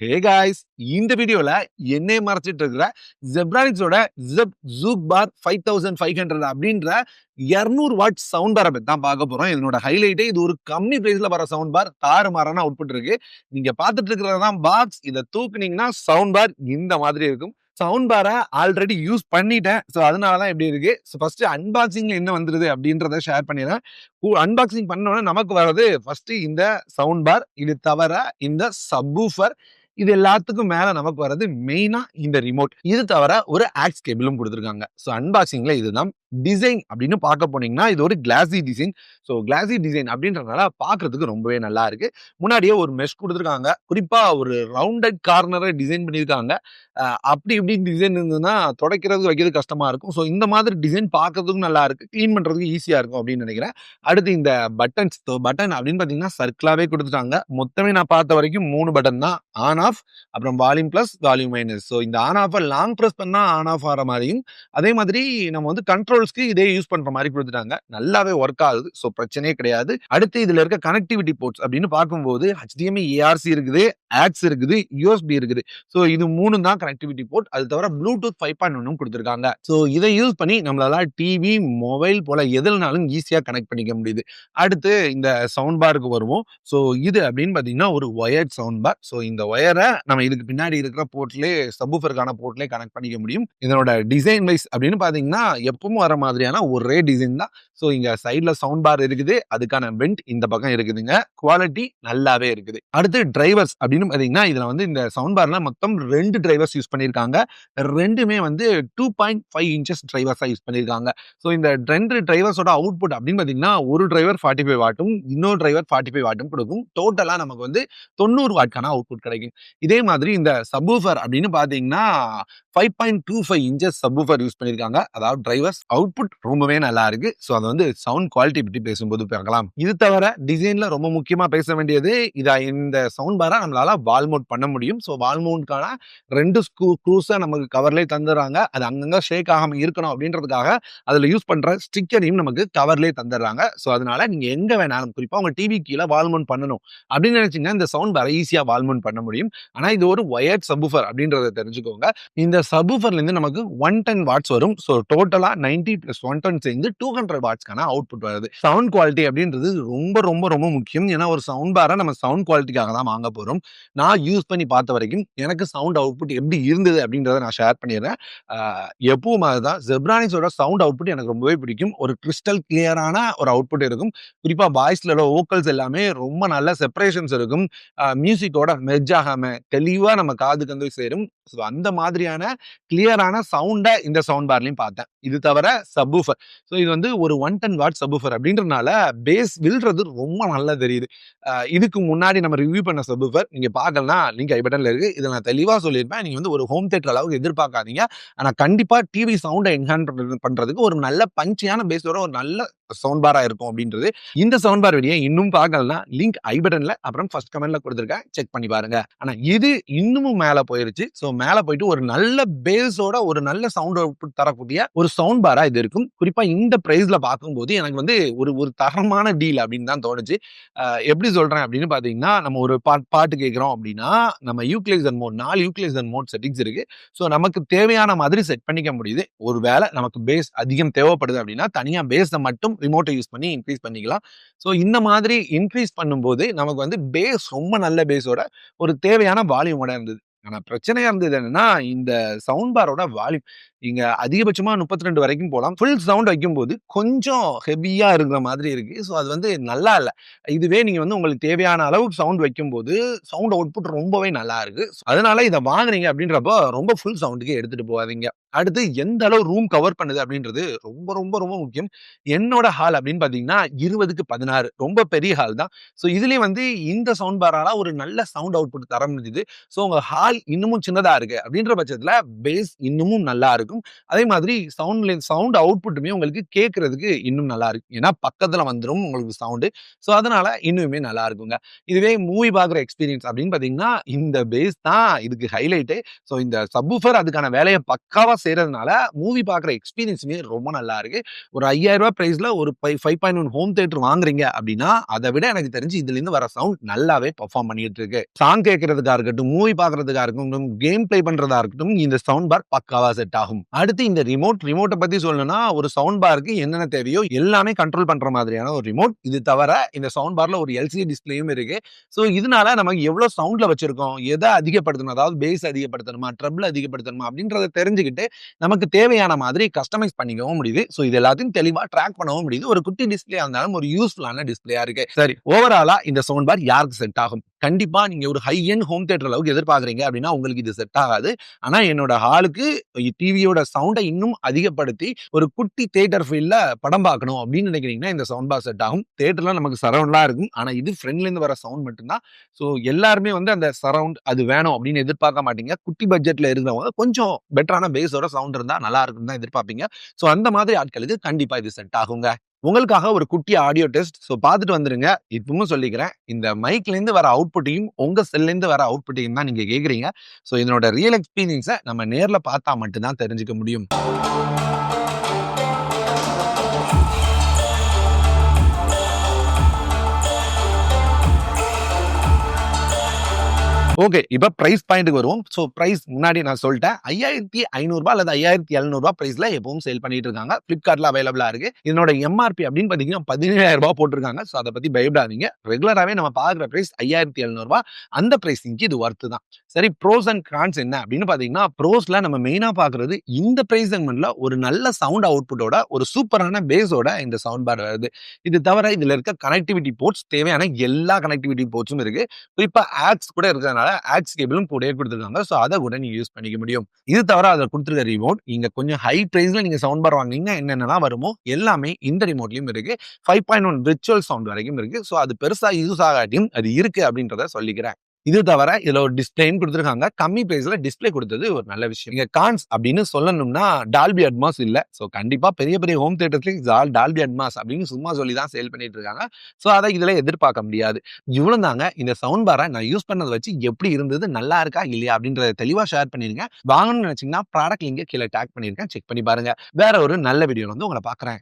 Hey guys இந்த வீடியோவில் என்னை மறைச்சிட்டு இருக்கிற ஜெப்ரானிக்ஸோட Zeb Juke bar five thousand five hundred அப்படின்ற இரநூறு வாட் சவுண்ட் பாரை பற்றி தான் பார்க்க போகிறோம் இதனோட ஹைலைட்டே இது ஒரு கம்மி ப்ரைஸில் வர சவுண்ட் பார் தாறுமாறான அவுட்புட் இருக்கு. நீங்கள் பார்த்துட்டு இருக்கிறது தான் பாக்ஸ் இதை தூக்குனீங்கன்னா சவுண்ட் பார் இந்த மாதிரி இருக்கும். சவுண்ட் பாரை ஆல்ரெடி யூஸ் பண்ணிட்டேன். ஸோ அதனால தான் இப்படி இருக்கு. ஸோ ஃபர்ஸ்ட் அன்பாக்சிங்ல என்ன வந்துருது அப்படின்றத ஷேர் பண்ணிடுறேன். அன்பாக்சிங் பண்ணோன்னே நமக்கு வர்றது ஃபர்ஸ்ட் இந்த சவுண்ட் பார் இது தவிர இந்த சப்வூஃபர் இது எல்லாத்துக்கும் மேல நமக்கு வர்றது மெயினா இந்த ரிமோட் இது தவிர ஒரு ஆக்ஸ் கேபிளும் கொடுத்துருக்காங்க. ஸோ அன்பாக்சிங்ல இதுதான் டிசைன் அப்படின்னு பார்க்க போனீங்கன்னா இது ஒரு classy design so classy design அப்படின்றதுனால பார்க்கறதுக்கு ரொம்பவே நல்லா இருக்கு. முன்னாடியே ஒரு மெஷ் கொடுத்துருக்காங்க. குறிப்பா ஒரு ரவுண்டட் கார்னரை டிசைன் பண்ணியிருக்காங்க. அப்படி இப்படி டிசைன் இருந்ததுன்னா துடைக்கிறது வைக்கிறது கஷ்டமா இருக்கும். ஸோ இந்த மாதிரி டிசைன் பார்க்கறதுக்கும் நல்லா இருக்கு. க்ளீன் பண்றதுக்கு ஈஸியா இருக்கும் அப்படின்னு நினைக்கிறேன். அடுத்து இந்த பட்டன்ஸ் பட்டன் அப்படின்னு பார்த்தீங்கன்னா சர்க்கிளாவே கொடுத்துட்டாங்க. மொத்தமே நான் பார்த்த வரைக்கும் மூணு பட்டன் தான். ஆன் ஆஃப் அப்புறம் volume plus volume minus so இந்த ஆன் ஆஃபை லாங் ப்ரெஸ் பண்ணால் ஆன் ஆஃப் ஆகிற மாதிரியும் அதே மாதிரி நம்ம வந்து கண்ட்ரோல் கண்ட்ரோல்ஸ்க்கு இதே யூஸ் பண்ற மாதிரி கொடுத்துட்டாங்க. நல்லாவே ஒர்க் ஆகுது. ஸோ பிரச்சனையே கிடையாது. அடுத்து இதுல இருக்க கனெக்டிவிட்டி போர்ட்ஸ் அப்படின்னு பார்க்கும்போது HDMI ஏஆர்சி இருக்குது ஆக்ஸ் இருக்குது யூஎஸ்பி இருக்குது. ஸோ இது மூணு தான் கனெக்டிவிட்டி போர்ட் அது தவிர ப்ளூடூத் ஃபைவ் பாயிண்ட் ஒன்றும் கொடுத்துருக்காங்க. ஸோ இதை யூஸ் பண்ணி நம்மளால டிவி மொபைல் போல எதுனாலும் ஈஸியாக கனெக்ட் பண்ணிக்க முடியுது. அடுத்து இந்த சவுண்ட் பாருக்கு வருவோம். ஸோ இது அப்படின்னு பார்த்தீங்கன்னா ஒரு ஒயர்ட் சவுண்ட் பார் ஸோ இந்த ஒயரை நம்ம இதுக்கு பின்னாடி இருக்கிற போர்ட்லேயே சபூஃபருக்கான போர்ட்லேயே கனெக்ட் பண்ணிக்க முடியும். இதனோட டிசைன் வைஸ் அப்படின்னு பார்த்தீங்கன்னா எப்பவும் வர மாதிரியான ஒரே டிசைன் தான் ஸோ இங்கே சைடில் சவுண்ட் பார் இருக்குது. அதுக்கான வெண்ட் இந்த பக்கம் இருக்குதுங்க. குவாலிட்டி நல்லாவே இருக்குது. அடுத்து டிரைவர்ஸ் அப்படின்னு பார்த்தீங்கன்னா இதில் வந்து இந்த சவுண்ட் பார்ல மொத்தம் ரெண்டு டிரைவர்ஸ் யூஸ் பண்ணியிருக்காங்க ரெண்டுமே வந்து டூ பாயிண்ட் ஃபைவ் இன்ச்சஸ் டிரைவர்ஸாக யூஸ் பண்ணியிருக்காங்க ஸோ இந்த ரெண்டு டிரைவர்ஸோட அவுட்புட் அப்படின்னு பார்த்தீங்கன்னா ஒரு டிரைவர் ஃபார்ட்டி ஃபைவ் வாட்டும் இன்னொரு டிரைவர் ஃபார்ட்டி ஃபைவ் வாட்டும் கொடுக்கும். டோட்டலாக நமக்கு வந்து தொண்ணூறு வாட்கான அவுட்புட் கிடைக்கும். இதே மாதிரி இந்த சப்வூஃபர் அப்படின்னு பார்த்தீங்கன்னா five point two five inches subwoofer use பண்ணியிருக்காங்க அதாவது டிரைவர்ஸ் அவுட்புட் ரொம்பவே நல்லா இருக்கு. ஸோ அதை வந்து சவுண்ட் குவாலிட்டி பற்றி பேசும்போது பார்க்கலாம். இது தவிர டிசைன்ல ரொம்ப முக்கியமா பேச வேண்டியது இதை இந்த சவுண்ட் பாரை நம்மளால வால் மவுண்ட் பண்ண முடியும். ஸோ வால் மவுண்ட்கான ரெண்டு ஸ்க்ரூ க்ரூஸை நமக்கு கவர்லேயே தந்துடுறாங்க. அது அங்கங்கே ஷேக் ஆகாம இருக்கணும் அப்படின்றதுக்காக அதில் யூஸ் பண்ற ஸ்டிக்கரையும் நமக்கு கவர்லேயே தந்துடுறாங்க. ஸோ அதனால நீங்க எங்க வேணாலும் குறிப்பா உங்க டிவி கீழே வால் மவுண்ட் பண்ணணும். அப்படின்னு நினைச்சீங்கன்னா இந்த சவுண்ட் பாரை ஈஸியாக வால் மவுண்ட் பண்ண முடியும். ஆனால் இது ஒரு ஒயர்ட் சபூஃபர் அப்படின்றத தெரிஞ்சுக்கோங்க. இந்த சபூஃபர்லேருந்து நமக்கு ஒன் டென் வாட்ஸ் வரும். ஸோ டோட்டலாக நைன்டி ப்ளஸ் ஒன் டென் சேர்ந்து டூ ஹண்ட்ரட் வாட்ஸ்க்கான அவுட்புட் வருது. சவுண்ட் குவாலிட்டி அப்படின்றது ரொம்ப ரொம்ப ரொம்ப முக்கியம். ஏன்னா ஒரு சவுண்ட் பேரை நம்ம சவுண்ட் குவாலிட்டிக்காக தான் வாங்க போறோம். நான் யூஸ் பண்ணி பார்த்த வரைக்கும் எனக்கு சவுண்ட் அவுட்புட் எப்படி இருந்தது அப்படின்றத நான் ஷேர் பண்ணிடுறேன். எப்பவும் அதுதான். ஜெப்ரானிஸோட சவுண்ட் அவுட்புட் எனக்கு ரொம்பவே பிடிக்கும். ஒரு கிறிஸ்டல் கிளியரான ஒரு அவுட்புட் இருக்கும். குறிப்பா வாய்ஸ்ல வோக்கல்ஸ் எல்லாமே ரொம்ப நல்ல செப்பரேஷன்ஸ் இருக்கும். மியூசிக்கோட மெர்ஜ் ஆகாம தெளிவாக நம்ம காதுக்கு வந்து சேரும். ஸோ அந்த மாதிரியான கிளியரான சவுண்டை இந்த சவுண்ட் பார்லையும் பார்த்தேன். இது தவிர சப்வூஃபர் ஸோ இது வந்து ஒரு ஒன் டென் வாட் சப்வூஃபர் அப்படின்றனால பேஸ் விழுறது ரொம்ப நல்லா தெரியுது. இதுக்கு முன்னாடி நம்ம ரிவ்யூ பண்ண சப்வூஃபர் நீங்கள் பார்க்கலாம் லிங்க் ஐ இருக்குது இருக்கு. இதை நான் தெளிவாக சொல்லியிருப்பேன். நீங்கள் வந்து ஒரு ஹோம் தேட்டர் அளவுக்கு எதிர்பார்க்காதீங்க. ஆனால் கண்டிப்பாக டிவி சவுண்டை என்ஹான் பண்ணுறதுக்கு ஒரு நல்ல பஞ்சியான பேஸோட ஒரு நல்ல சவுண்ட் இருக்கும் அப்படின்றது. இந்த சவுண்ட் பார் வெளியே இன்னும் பார்க்கலனா லிங்க் ஐ பட்டன்ல அப்புறம் ஃபர்ஸ்ட் கமெண்ட்ல கொடுத்துருக்கேன். செக் பண்ணி பாருங்க. ஆனா இது இன்னமும் மேல போயிருச்சு. ஸோ மேல போயிட்டு ஒரு நல்ல பேஸோட ஒரு நல்ல சவுண்ட் அவுட்புட் தரக்கூடிய ஒரு சவுண்ட் பாரா இது இருக்கும். குறிப்பா இந்த பிரைஸ்ல பார்க்கும்போது எனக்கு வந்து ஒரு ஒரு தரமான டீல் அப்படின்னு தான் தோணுச்சு. எப்படி சொல்றேன் அப்படின்னு பாத்தீங்கன்னா நம்ம ஒரு பாட் பாட்டு கேட்கிறோம் அப்படின்னா நம்ம யூக்லேசன் மோட் நாலு யூக்லேசன் மோட் செட்டிங்ஸ் இருக்கு. ஸோ நமக்கு தேவையான மாதிரி செட் பண்ணிக்க முடியுது. ஒருவேளை நமக்கு பேஸ் அதிகம் தேவைப்படுது அப்படின்னா தனியா பேஸை மட்டும் ரிமோட்டை யூஸ் பண்ணி இன்க்ரீஸ் பண்ணிக்கலாம். ஸோ இந்த மாதிரி இன்க்ரீஸ் பண்ணும்போது நமக்கு வந்து பேஸ் ரொம்ப நல்ல பேஸோட ஒரு தேவையான வால்யூமோட இருந்தது. ஆனால் பிரச்சனையாக இருந்தது என்னன்னா இந்த சவுண்ட் பாரோட வால்யூம் இங்க அதிகபட்சமா முப்பத்தி ரெண்டு வரைக்கும் போகலாம் ஃபுல் சவுண்ட் வைக்கும்போது கொஞ்சம் ஹெவியா இருக்கிற மாதிரி இருக்கு. ஸோ அது வந்து நல்லா இல்லை. இதுவே நீங்க வந்து உங்களுக்கு தேவையான அளவு சவுண்ட் வைக்கும்போது சவுண்ட் அவுட்புட் ரொம்பவே நல்லா இருக்கு. அதனால இதை வாங்குறீங்க அப்படின்றப்போ ரொம்ப ஃபுல் சவுண்டுக்கு எடுத்துட்டு போகாதீங்க. அடுத்து எந்த அளவு ரூம் கவர் பண்ணுது அப்படின்றது ரொம்ப ரொம்ப ரொம்ப முக்கியம். என்னோட ஹால் அப்படின்னு பார்த்தீங்கன்னா இருபதுக்கு பதினாறு. ரொம்ப பெரிய ஹால் தான். ஸோ இதுலேயும் வந்து இந்த சவுண்ட் பாரால ஒரு நல்ல சவுண்ட் அவுட்புட் தர முடிஞ்சுது. ஸோ உங்கள் ஹால் இன்னமும் சின்னதாக இருக்கு. அப்படின்ற பட்சத்தில் பேஸ் இன்னமும் நல்லா இருக்கும். அதே மாதிரி சவுண்ட்ல சவுண்ட் அவுட்புட்டுமே உங்களுக்கு கேட்கறதுக்கு இன்னும் நல்லா இருக்கும் ஏன்னா பக்கத்துல வந்துடும் உங்களுக்கு சவுண்டு ஸோ அதனால இன்னுமே நல்லா இருக்குங்க இதுவே மூவி பார்க்குற எக்ஸ்பீரியன்ஸ் அப்படின்னு பார்த்தீங்கன்னா இந்த பேஸ் தான் இதுக்கு ஹைலைட்டு ஸோ இந்த சப்ஃபர் அதுக்கான வேலையை பக்காவாக செய்கிறதுனால மூவி பார்க்குற எக்ஸ்பீரியன்ஸுமே ரொம்ப நல்லா இருக்கு. ஒரு ஐயாயிரம் ரூபாய் ப்ரைஸில் ஒரு five point one home theatre வாங்குறீங்க அப்படின்னா, அதை விட எனக்கு தெரிஞ்சு இதுலேருந்து வர சவுண்ட் நல்லாவே பெர்ஃபார்ம் பண்ணிட்டு இருக்கு. சாங் கேட்கறதுக்கா இருக்கட்டும், மூவி பார்க்கறதுக்காக இருக்கட்டும், கேம் ப்ளே பண்ணுறதா இருக்கட்டும், இந்த சவுண்ட் பார் பக்காவாக செட் ஆகும். அடுத்து இந்த ரிமோட், ரிமோட்டை பத்தி சொல்லணும்னா, ஒரு சவுண்ட் பாருக்கு என்னென்ன தேவையோ எல்லாமே கண்ட்ரோல் பண்ற மாதிரியான ஒரு ரிமோட். இது தவிர இந்த சவுண்ட் பார்ல ஒரு எல்சிடி டிஸ்ப்ளேயும் இருக்கு. ஸோ இதனால நமக்கு எவ்வளோ சவுண்ட்ல வச்சிருக்கோம், எதை அதிகப்படுத்தணும், அதாவது பேஸ் அதிகப்படுத்தணுமா, ட்ரபிள் அதிகப்படுத்தணுமா அப்படின்றத தெரிஞ்சுக்கிட்டு, நமக்கு தேவையான மாதிரி கஸ்டமைஸ் பண்ணிக்கவும் முடியுது. ஸோ இது எல்லாத்தையும் தெளிவா ட்ராக் பண்ணவும் முடியுது. ஒரு குட்டி டிஸ்பிளே இருந்தாலும் ஒரு யூஸ்ஃபுல்லான டிஸ்ப்ளேயா இருக்கு. சரி, ஓவராலா இந்த சவுண்ட் பார் யாருக்கு செட் ஆகும்? கண்டிப்பாக நீங்கள் ஒரு ஹை எண்ட் ஹோம் தேட்டர் அளவுக்கு எதிர்பார்க்குறீங்க அப்படின்னா, உங்களுக்கு இது செட் ஆகாது. ஆனால் என்னோட ஹாலுக்கு டிவியோட சவுண்டை இன்னும் அதிகப்படுத்தி, ஒரு குட்டி தேட்டர் ஃபீல்ல படம் பார்க்கணும் அப்படின்னு நினைக்கிறீங்கன்னா, இந்த சவுண்ட் பார் செட் ஆகும். தேட்டர்லாம் நமக்கு சரவுண்ட்லாம் இருக்கும். ஆனால் இது ஃப்ரெண்ட்லேருந்து வர சவுண்ட் மட்டும்தான் ஸோ எல்லாருமே வந்து அந்த சரவுண்ட் அது வேணும் அப்படின்னு எதிர்பார்க்க மாட்டீங்க. குட்டி பட்ஜெட்டில் இருக்கிறவங்க கொஞ்சம் பெட்டரான பேஸோட சவுண்ட் இருந்தால் நல்லா இருக்கும்னு தான் எதிர்பார்ப்பீங்க. ஸோ அந்த மாதிரி ஆட்களுக்கு கண்டிப்பாக இது செட் ஆகுங்க. உங்களுக்காக ஒரு குட்டி ஆடியோ டெஸ்ட். ஸோ பார்த்துட்டு வந்துருங்க. இப்பவும் சொல்லிக்கிறேன். இந்த மைக்லேருந்து வர அவுட்புட்டையும், உங்கள் செல்லேருந்து வர அவுட்புட்டையும் தான் நீங்கள் கேட்குறீங்க. ஸோ இதனோட ரியல் எக்ஸ்பீரியன்ஸை நம்ம நேரில் பார்த்தா மட்டும்தான் தெரிஞ்சுக்க முடியும். ஓகே. இப்போ ப்ரைஸ் பாயிண்ட்க்கு வருவோம். ஸோ ப்ரைஸ் முன்னாடி நான் சொல்லிட்டேன் ஐயாயிரத்தி 5500 அல்லது ஐயாயிரத்தி எழுநூறுபா ப்ரைஸில் எப்பவும் சேல் பண்ணிட்டு இருக்காங்க. ஃப்ளிப்கார்ட்டில் அவைலபிளாக இருக்கு. இதனோட எம்ஆர்பி அப்படின்னு பார்த்தீங்கன்னா, பதினேழாயிரம் ரூபா போட்டிருக்காங்க. ஸோ அதை பற்றி பயப்படாதீங்க. ரெகுலராகவே நம்ம பார்க்குற ப்ரைஸ் ஐயாயிரத்தி எழுநூறுபா அந்த ப்ரைஸிங்க்கு இது ஒர்த்து தான். சரி ப்ரோஸ் அண்ட் கான்ஸ் என்ன அப்படின்னு பார்த்தீங்கன்னா, ப்ரோஸில் நம்ம மெயினாக பார்க்குறது இந்த ப்ரைஸ் செக்மெண்ட்டில் ஒரு நல்ல சவுண்ட் அவுட்புட்டோட ஒரு சூப்பரான பேஸோட இந்த சவுண்ட் பார் வருது. இது தவிர இதில் இருக்க கனெக்டிவிட்டி போர்ட்ஸ் தேவையான எல்லா கனெக்டிவிட்டி போர்ட்ஸும் இருக்குது இப்போ ஆக்ஸ் கூட இருக்கிறதுனால ஆக்ஸ் கேபிளும் கூடயே கொடுத்துருக்காங்க ஸோ அதை கூட யூஸ் பண்ணிக்க முடியும். இது தவிர அதில் கொடுத்துருக்க ரிமோட் நீங்க கொஞ்சம் ஹை பிரைஸ்ல நீங்க சவுண்ட் பார் வாங்கினீங்கன்னா என்னென்னலாம் வருமோ எல்லாமே இந்த ரிமோட்லயும் இருக்கு. 5.1 விர்ச்சுவல் சவுண்ட் வரைக்கும் இருக்கு. ஸோ அது பெருசாக யூஸ் ஆகாட்டியும் அது இருக்கு அப்படின்றத சொல்லிக்கிறேன். இது தவிர இதுல ஒரு டிஸ்பிளேன்னு கொடுத்துருக்காங்க கம்மி பிரைஸ்ல டிஸ்ப்ளே கொடுத்தது ஒரு நல்ல விஷயம். இங்க கான்ஸ் அப்படின்னு சொல்லணும்னா, டால்பி அட்மாஸ் இல்ல. ஸோ கண்டிப்பா பெரிய பெரிய ஹோம் தியேட்டர்ஸ்லேயும் ஆல் டால்பி அட்மாஸ் அப்படின்னு சும்மா சொல்லி தான் சேல் பண்ணிட்டு இருக்காங்க. ஸோ அதை இதுல எதிர்பார்க்க முடியாது. இவ்வளவு தாங்க இந்த சவுண்ட் பாரை நான் யூஸ் பண்ணதை வச்சு எப்படி இருந்தது, நல்லா இருக்கா, இல்லையா அப்படின்றத தெளிவா ஷேர் பண்ணிருங்க வாங்கணும்னு நினைச்சீங்கன்னா, ப்ராடக்ட் லிங்க கீழே டேக் பண்ணியிருக்கேன். செக் பண்ணி பாருங்க. வேற ஒரு நல்ல வீடியோ வந்து உங்களை பார்க்குறேன்.